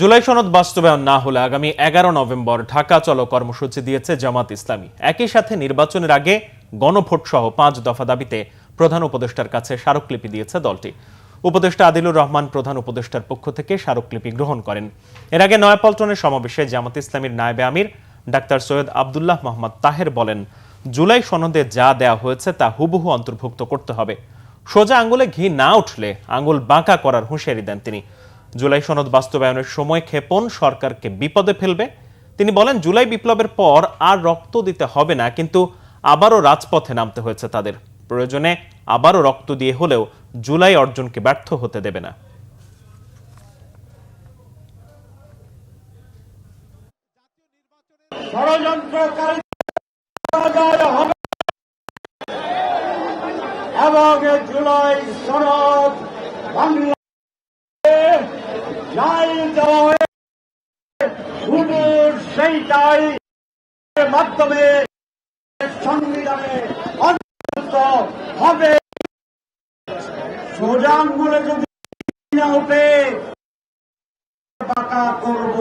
জুলাই সনদ বাস্তবায়ন না হলে আগামী এগারো নভেম্বর ঢাকা চলো কর্মসূচি দিয়েছে জামাত ইসলামী। একই সাথে নির্বাচনের আগে গণভোট সহ পাঁচ দফা দাবিতে প্রধান উপদেষ্টার কাছে স্মারকলিপি দিয়েছে দলটি। উপদেষ্টা আদিলুর রহমান প্রধান উপদেষ্টার পক্ষ থেকে স্মারকলিপি গ্রহণ করেন। এর আগে নয়াপল্টনের সমাবেশে জামাত ইসলামীর নায়েবে আমির ডাক্তার সৈয়দ আবদুল্লাহ মোহাম্মদ তাহের বলেন, জুলাই সনদে যা দেয়া হয়েছে তা হুবহু অন্তর্ভুক্ত করতে হবে। সোজা আঙ্গুলে ঘি না উঠলে আঙ্গুল বাঁকা করার হুঁশিয়ারি দেন তিনি। জুলাই সনদ বাস্তবায়নের সময় ক্ষেপণ সরকারকে বিপদে ফেলবে। তিনি বলেন, জুলাই বিপ্লবের পর আর রক্ত দিতে হবে না, কিন্তু আবারও রাজপথে নামতে হয়েছে তাদের। প্রয়োজনে আবারও রক্ত দিয়ে হলেও জুলাই অর্জনকে ব্যর্থ হতে দেবে না। এবং জুলাই সনদ বাংলাদেশে রায় দেওয়া হয়ে সেইটাই মাধ্যমে সংবিধানে অন্তর্ভুক্ত হবে। সোজান বলে যদি না উঠে বাঁকা করব।